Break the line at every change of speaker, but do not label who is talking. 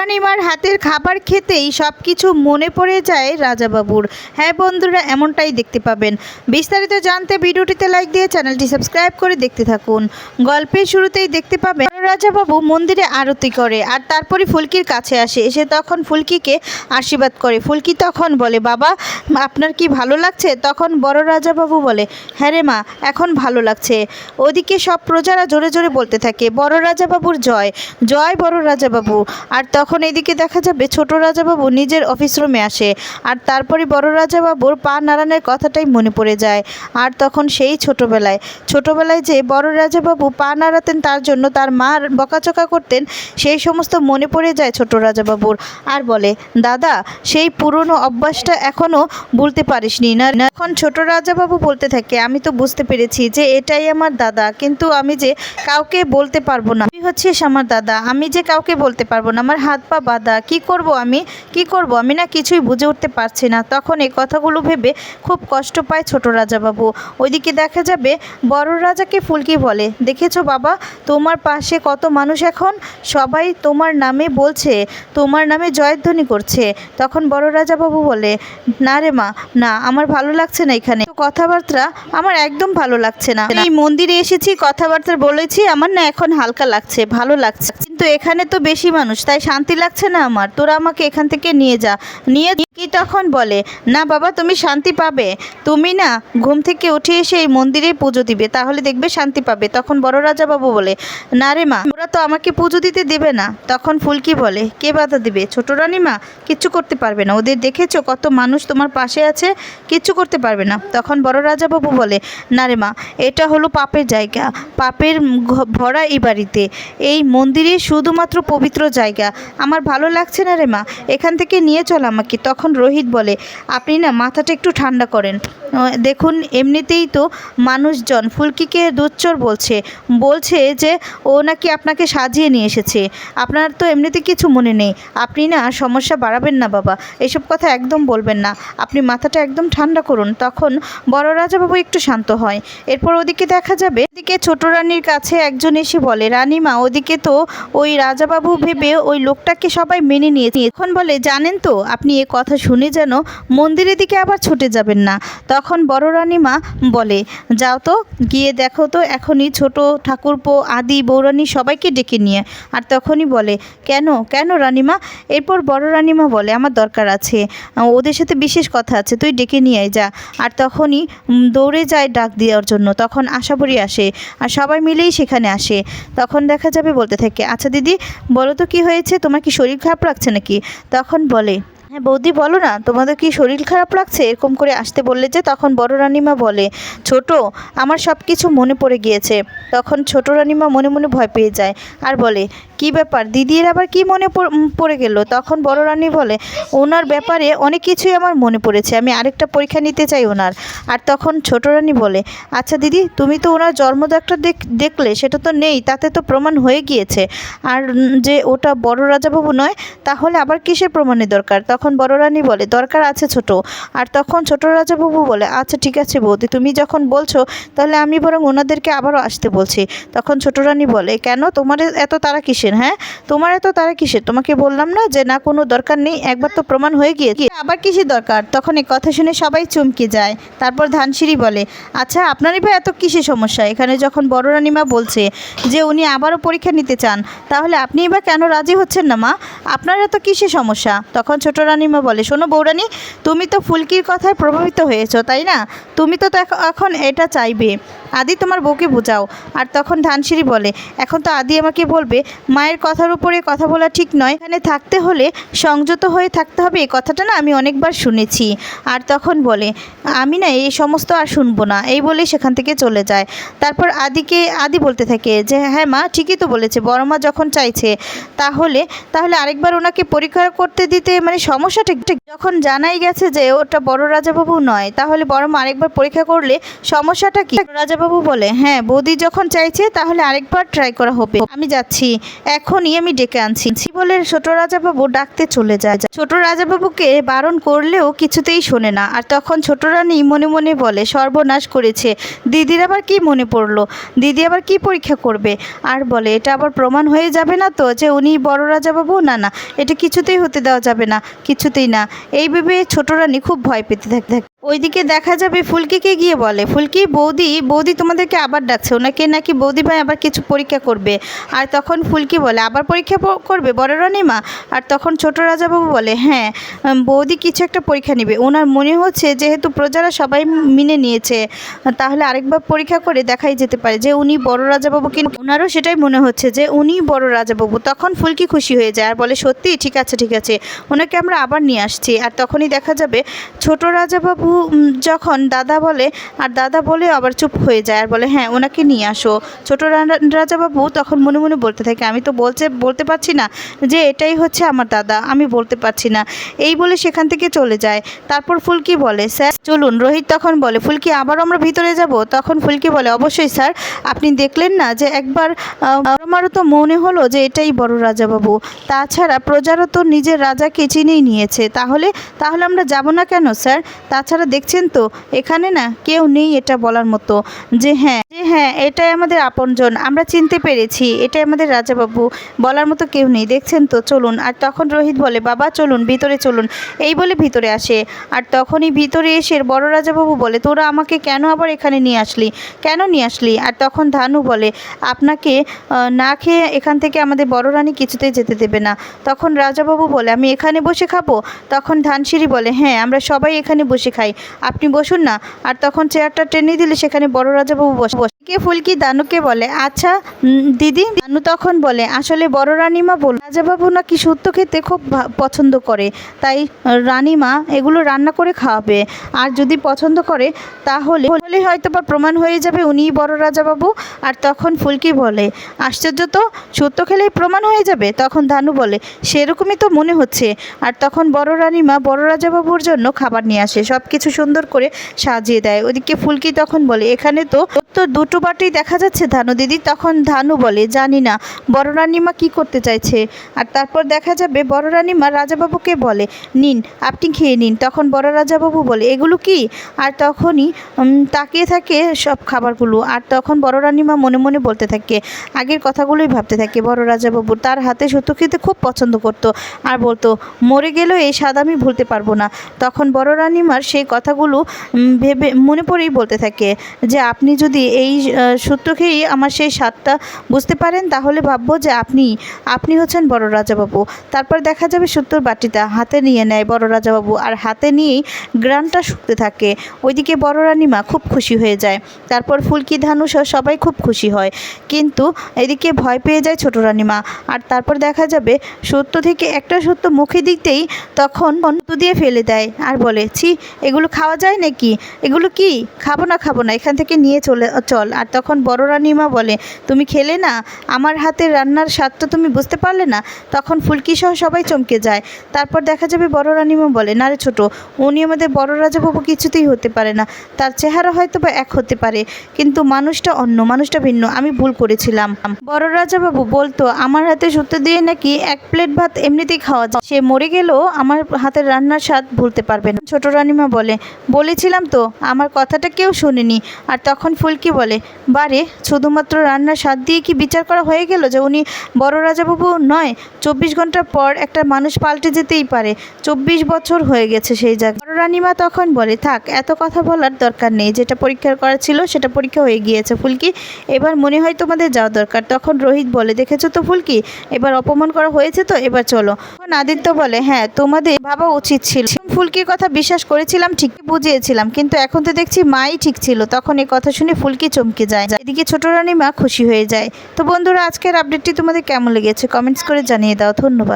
রানীমার হাতের খাবার খেতেই সব কিছু মনে পড়ে যায় রাজাবাবুর। হ্যাঁ বন্ধুরা, এমনটাই দেখতে পাবেন। বিস্তারিত জানতে ভিডিওটিতে লাইক দিয়ে চ্যানেলটি সাবস্ক্রাইব করে দেখতে থাকুন। গল্পের শুরুতেই দেখতে পাবেন রাজাবাবু মন্দিরে আরতি করে আর তারপরে ফুলকির কাছে আসে। এসে তখন ফুলকিকে আশীর্বাদ করে। ফুলকি তখন বলে, বাবা, আপনার কি ভালো লাগছে? তখন বড় রাজাবাবু বলে হ্যাঁ রে মা, এখন ভালো লাগছে। ওদিকে সব প্রজারা জোরে জোরে বলতে থাকে, বড় রাজাবাবুর জয় জয় বড় রাজাবাবু। আর তখন এদিকে দেখা যাবে ছোট রাজাবাবু নিজের অফিস রুমে আসে আর তারপরে বড় রাজাবাবুর পা নাড়ানোর কথাটাই মনে পড়ে যায়। আর তখন সেই ছোটবেলায় ছোটবেলায় যে বড় রাজাবাবু পা নাড়াতেন তার জন্য তার মা বকাচকা করতেন সেই সমস্ত মনে পড়ে যায় ছোট রাজাবাবুর। আর বলে দাদা সেই পুরনো অভ্যাসটা এখনও বলতে পারিসনি। না না, এখন ছোট রাজাবাবু বলতে থাকে আমি তো বুঝতে পেরেছি যে এটাই আমার দাদা কিন্তু আমি যে কাউকে বলতে পারব না। তুই হচ্ছিস আমার দাদা। আমি যে কাউকে বলতে পারব না। আমার হাত পা বাঁধা, কি করব আমি? কি করব? আমি না কিছুই বুঝে উঠতে পারছি না। তখন এই কথাগুলো ভেবে খুব কষ্ট পায় ছোট রাজাবাবু। ওইদিকে দেখা যাবে বড় রাজাকে ফুলকি বলে, দেখেছ বাবা, তোমার পাশে কত মানুষ এখন? সবাই তোমার নামে বলছে, তোমার নামে জয়ধ্বনি করছে। তখন বড় রাজাবাবু বলে, না রে মা, না, আমার ভালো লাগছে না এখানে। কথাবার্তা আমার একদম ভালো লাগছে না। এই মন্দিরে এসেছি, কথাবার্তা বলেছি, আমার না এখন হালকা লাগছে, ভালো লাগছে। কিন্তু এখানে তো বেশি মানুষ, তাই শান্তি লাগছে না আমার। তোরা আমাকে এখান থেকে নিয়ে যা। নিয়ে কি তখন বলে? না বাবা, তুমি শান্তি পাবে। তুমি না ঘুম থেকে উঠে এসে এই মন্দিরে পুজো দিবে, তাহলে দেখবে শান্তি পাবে। তখন বড় রাজা বাবু বলে, না রে মা, ওরা তো আমাকে পুজো দিতে দেবে না। তখন ফুলকি বলে, কে বাধা দিবে? ছোট রানী মা কিচ্ছু করতে পারবে না। ওদের দেখেছ কত মানুষ তোমার পাশে আছে, কিচ্ছু করতে পারবে না। তখন বড় রাজা বাবু বলে, না রে মা, এটা হলো পাপের জায়গা। পাপের ভরা এই বাড়িতে। এই মন্দিরে শুধুমাত্র পবিত্র জায়গা। আমার ভালো লাগছে না রে মা, এখান থেকে নিয়ে চল আমাকে। তখন রোহিত বলে, আপনি না মাথাটা একটু ঠান্ডা করেন। দেখুন, এমনিতেই তো মানুষজন ফুলকিকে দুচ্চর বলছে। বলছে যে, ও নাকি আপনাকে সাজিয়ে নিয়ে এসেছে। আপনার তো এমনিতে কিছু মনে নেই। আপনি না সমস্যা বাড়াবেন না বাবা, এসব কথা একদম বলবেন না। আপনি মাথাটা একদম ঠান্ডা করুন। তখন বড় রাজাবাবু একটু শান্ত হয়। এরপর ওদিকে দেখা যাবে ওদিকে ছোট রানীর কাছে একজন এসে বলে, রানীমা, ওদিকে তো ওই রাজাবাবু ভেবে ওই লোকটাকে সবাই মেনে নিয়েছে। এখন বলে, জানেন তো, আপনি এ কথা শুনে যেন মন্দিরের দিকে আবার ছুটে যাবেন না। তখন বড় রানীমা বলে, যাও তো, গিয়ে দেখো তো, এখনই ছোট ঠাকুরপো, আদি, বৌরানী সবাইকে ডেকে নিয়ে। আর তখনই বলে, কেন কেন রানীমা? এরপর বড় রানীমা বলে, আমার দরকার আছে, ওদের সাথে বিশেষ কথা আছে, তুই ডেকে নিয়ে আয়, যা। আর তখনই দৌড়ে যায় ডাক দেওয়ার জন্য। তখন আশাবরী আসে আর সবাই মিলেই সেখানে আসে। তখন দেখা যাবে বলতে থাকে আচ্ছা দিদি, বলো তো কি হয়েছে? তোমার কি শরীর খারাপ লাগছে নাকি? তখন বলে হ্যাঁ বৌদি, বলো না, তোমাদের কি শরীর খারাপ লাগছে? এরকম করে আসতে বললে যে, তখন বড় রানিমা বলে, ছোট, আমার সব কিছু মনে পড়ে গিয়েছে। তখন ছোট রানিমা মনে মনে ভয় পেয়ে যায় আর বলে কি ব্যাপার? দিদির আবার কি মনে পড়- গেল? তখন বড় রানী বলে, ওনার ব্যাপারে অনেক কিছুই আমার মনে পড়েছে। আমি আরেকটা পরীক্ষা নিতে চাই ওনার। আর তখন ছোট রানী বলে আচ্ছা দিদি, তুমি তো ওনার জন্মদাগটা দেখ- দেখলে, সেটা তো নেই, তাতে তো প্রমাণ হয়ে গিয়েছে। আর যে ওটা বড় রাজাবাবু নয়, তাহলে আবার কিসের প্রমাণের দরকার? তখন বড় রানী বলে, দরকার আছে ছোট। আর তখন ছোট রাজাবাবু বলে আচ্ছা ঠিক আছে বৌদি, তুমি যখন বলছো, তাহলে আমি বরং ওনাদেরকে আবারও আসতে বলছি। তখন ছোট রানী বলে, কেন? তোমার এত তারা কিসের? হ্যাঁ তোমার এত তারা কিসের? তোমাকে বললাম না যে না, কোনো দরকার নেই, একবার তো প্রমাণ হয়ে গিয়েছে। আবার কিসের দরকার? তখন এই কথা শুনে সবাই চমকে যায়। তারপর ধানসিঁড়ি বলে আচ্ছা আপনারই বা এত কিসের সমস্যা? এখানে যখন বড় রানীমা বলছে যে উনি আবারও পরীক্ষা নিতে চান, তাহলে আপনিই বা কেন রাজি হচ্ছেন না, মা? আপনার এত কিসের সমস্যা? তখন ছোট রানীমা বলে, শোনো বৌরানী, তুমি তো ফুলকির কথায় প্রভাবিত হয়েছো, তাই না? তুমি তো এখন এটা চাইবে। আদি তোমার বউকে বোঝাও। আর তখন ধানসিঁড়ি বলে, এখন তো আদি আমাকে বলবে, মায়ের কথার উপরে কথা বলা ঠিক নয়। এখানে থাকতে হলে সংযত হয়ে থাকতে হবে, এই কথাটা না আমি অনেকবার শুনেছি। আর তখন বলে, আমি না এই সমস্ত আর শুনব না। এই বলেই সেখান থেকে চলে যায়। তারপর আদিকে, আদি বলতে থাকে যে হ্যাঁ মা, ঠিকই তো বলেছে, বড় মা যখন চাইছে, তাহলে তাহলে আরেকবার ওনাকে পরীক্ষা করতে দিতে মানে সমস্যা ঠিক ঠিক যখন জানাই গেছে যে, ওটা বড় রাজাবাবু নয়, তাহলে বড় মা আরেকবার পরীক্ষা করলে সমস্যাটা কি? রাজাবাবু রাজাবাবু বলে হ্যাঁ বৌদি যখন চাইছে, তাহলে আরেকবার ট্রাই করা হবে। আমি যাচ্ছি। এখনই আমি ডেকে আনছি। বলে ছোট রাজাবাবু ডাকতে চলে যায়। ছোট রাজাবাবুকে বারণ করলেও কিছুতেই শোনে না। আর তখন ছোট রানী মনে মনে বলে, সর্বনাশ করেছে। দিদির আবার কি মনে পড়ল? দিদি আবার কি পরীক্ষা করবে? আর বলে, এটা আবার প্রমাণ হয়ে যাবে না তো যে উনি বড় রাজাবাবু? না না, এটা কিছুতেই হতে দেওয়া যাবে না। কিছুতেই না। এই ভেবে ছোট রানী খুব ভয় পেতে থাকে ওইদিকে দেখা যাবে ফুলকিকে গিয়ে বলে, ফুলকি, বৌদি বৌদি তোমাদেরকে আবার ডাকছে। ওনাকে নাকি বৌদি ভাই আবার কিছু পরীক্ষা করবে। আর তখন ফুলকি বলে, আবার পরীক্ষা করবে, বড় রানীমা? আর তখন ছোট রাজাবাবু বলে হ্যাঁ বৌদি কিছু একটা পরীক্ষা নেবে। ওনার মনে হচ্ছে যেহেতু প্রজারা সবাই মেনে নিয়েছে, তাহলে আরেকবার পরীক্ষা করে দেখাই যেতে পারে যে উনি বড় রাজাবাবু কি ওনারও সেটাই মনে হচ্ছে যে উনি বড় রাজাবাবু। তখন ফুলকি খুশি হয়ে যায় আর বলে, সত্যি? ঠিক আছে ঠিক আছে। ওনাকে আমরা আবার নিয়ে আসছি। আর তখনই দেখা যাবে ছোট রাজাবাবু যখন দাদা বলে, আর দাদা বলে আবার চুপ হয়ে যায়, আর বলে হ্যাঁ ওনাকে নিয়ে আসো। ছোটো রাজাবাবু তখন মনে মনে বলতে থাকে, আমি তো বলতে বলতে পারছি না যে এটাই হচ্ছে আমার দাদা, আমি বলতে পারছি না। এই বলে সেখান থেকে চলে যায়। তারপর ফুলকি বলে, স্যার, চলুন। রোহিত তখন বলে, ফুলকি, আবার আমরা ভিতরে যাব? তখন ফুলকি বলে, অবশ্যই, স্যার। আপনি দেখলেন না যে একবার আমারও তো মনে হলো যে এটাই বড় রাজাবাবু। তাছাড়া প্রজারও তো নিজের রাজাকে চিনেই নিয়েছে। তাহলে তাহলে আমরা যাব না কেন, স্যার? তাছাড়া দেখছেন তো? এখানে না কেউ নেই এটা বলার মতো। যে হ্যাঁ যে হ্যাঁ এটাই আমাদের আপনজন। আমরা চিনতে পেরেছি, এটাই আমাদের রাজাবাবু। বলার মতো কেউ নেই। দেখছেন তো? চলুন। আর তখন রোহিত বলে, বাবা, চলুন, ভিতরে চলুন। এই বলে ভিতরে আসে। আর তখনই ভিতরে এসে বড় রাজাবাবু বলে, তোরা আমাকে কেন আবার এখানে নিয়ে আসলি? কেন নিয়ে আসলি? আর তখন ধানু বলে, আপনাকে না খেয়ে এখান থেকে আমাদের বড় রানী কিছুতেই যেতে দেবে না। তখন রাজাবাবু বলে, আমি এখানে বসে খাব? তখন ধানসিঁড়ি বলে হ্যাঁ আমরা সবাই এখানে বসে খাই। আপনি বসুন না। আর তখন চেয়ারটা টেনে দিলে সেখানে বড় রাজাবাবু বসে বসে কে ফুলকি দানুকে বলে? আচ্ছা দিদি? দানু তখন বলে, আসলে বড় রানীমা বল রাজাবাবু নাকি সত্য খেতে খুব পছন্দ করে। তাই, রানীমা এগুলো রান্না করে খাওয়াবে। আর যদি পছন্দ করে, তাহলে হলে হয়তো বা প্রমাণ হয়ে যাবে উনিই বড় রাজাবাবু। আর তখন ফুলকি বলে, আশ্চর্য তো সত্য খেলেই প্রমাণ হয়ে যাবে? তখন ধানু বলে, সেরকমই তো মনে হচ্ছে। আর তখন বড় রানীমা বড় রাজাবাবুর জন্য খাবার নিয়ে আসে। সব কিছু সুন্দর করে সাজিয়ে দেয়। ওদিকে ফুলকি তখন বলে, এখানে তো দুটো বাটি দেখা যাচ্ছে ধানু দিদি, তখন ধানু বলে, জানি না, বড় রানীমা কী করতে চাইছে? আর তারপর দেখা যাবে বড় রানীমা রাজাবাবুকে বলে, নিন, আপনি খেয়ে নিন। তখন বড় রাজাবাবু বলে, এগুলো কি? আর তখনই তাকিয়ে থাকে সব খাবারগুলো। আর তখন বড় রানীমা মনে মনে বলতে থাকে, আগের কথাগুলোই ভাবতে থাকে। বড় রাজাবাবু তার হাতে সত্য খেতে খুব পছন্দ করতো আর বলতো, মরে গেলেও এই স্বাদ আমি ভুলতে পারব না। তখন বড় রানীমার সেই কথাগুলো ভেবে মনে পড়েই বলতে থাকে যে, আপনি যদি এই সত্য খেয়েই আমার সেই স্বাদটা বুঝতে পারেন। তাহলে ভাববো যে আপনি আপনি হচ্ছেন বড় রাজাবাবু। তারপর দেখা যাবে সত্যর বাটিটা হাতে নিয়ে নেয় বড় রাজাবাবু। আর হাতে নিয়েই গ্রানটা শুকতে থাকে। ওইদিকে বড় রানীমা খুব খুশি হয়ে যায়। তারপর ফুলকি ধানু সহ সবাই খুব খুশি হয়। কিন্তু এদিকে ভয় পেয়ে যায় ছোট রানীমা। আর তারপর দেখা যাবে সত্য থেকে একটা সত্য মুখে দিতেই তখন তু দিয়ে ফেলে দেয়। আর বলে, ছি, এগুলো খাওয়া যায় নাকি? এগুলো কি? খাব না খাব না। এখান থেকে নিয়ে চলে, চল। আর তখন বড় রানিমা বলে, তুমি খেলে না? আমার হাতের রান্নার স্বাদ তো তুমি বুঝতে পারলে না? তখন ফুলকি সহ সবাই চমকে যায়। তারপর দেখা যাবে বড় রানিমা বলে, না রে ছোট, উনি আমাদের বড় রাজাবাবু কিছুতেই হতে পারে না। তার চেহারা হয়তো বা এক হতে পারে, কিন্তু মানুষটা অন্য, মানুষটা ভিন্ন। আমি ভুল করেছিলাম। বড় রাজাবাবু বলতো, আমার হাতে সত্য দিয়ে নাকি এক প্লেট ভাত এমনিতেই খাওয়া যায়। সে মরে গেলেও আমার হাতের রান্নার স্বাদ ভুলতে পারবে না। ছোট রানিমা বলে, বলেছিলাম তো, আমার কথাটা কেউ শোনেনি। আর তখন ফুলকি বলে বারে শুধুমাত্র রান্নার স্বাদ দিয়ে কি বিচার করা হয়ে গেল যে উনি বড় রাজাবাবু নয়? চব্বিশ ঘণ্টার পর একটা মানুষ পাল্টে যেতেই পারে। চব্বিশ বছর হয়ে গেছে সেই জায়গায়। রানীমা তখন বলে, থাক, এত কথা বলার দরকার নেই। যেটা পরীক্ষা করা ছিল, সেটা পরীক্ষা হয়ে গিয়েছে, ফুলকি। এবার মনে হয় তোমাদের যাওয়া দরকার। তখন রোহিত বলে, দেখেছ তো ফুলকি? এবার অপমান করা হয়েছে তো, এবার চলো। তখন আদিত্য বলে হ্যাঁ তোমাদের ভাবা উচিত ছিল। ফুলকির কথা বিশ্বাস করেছিলাম, ঠিক বুঝিয়েছিলাম, কিন্তু এখন তো দেখছি মাই ঠিক ছিল। তখন এই কথা শুনে ফুলকি চমকে যায়। এদিকে ছোট রানীমা খুশি হয়ে যায়। তো বন্ধুরা, আজকের আপডেটটি তোমাদের কেমন লেগেছে? কমেন্টস করে জানিয়ে দাও। ধন্যবাদ।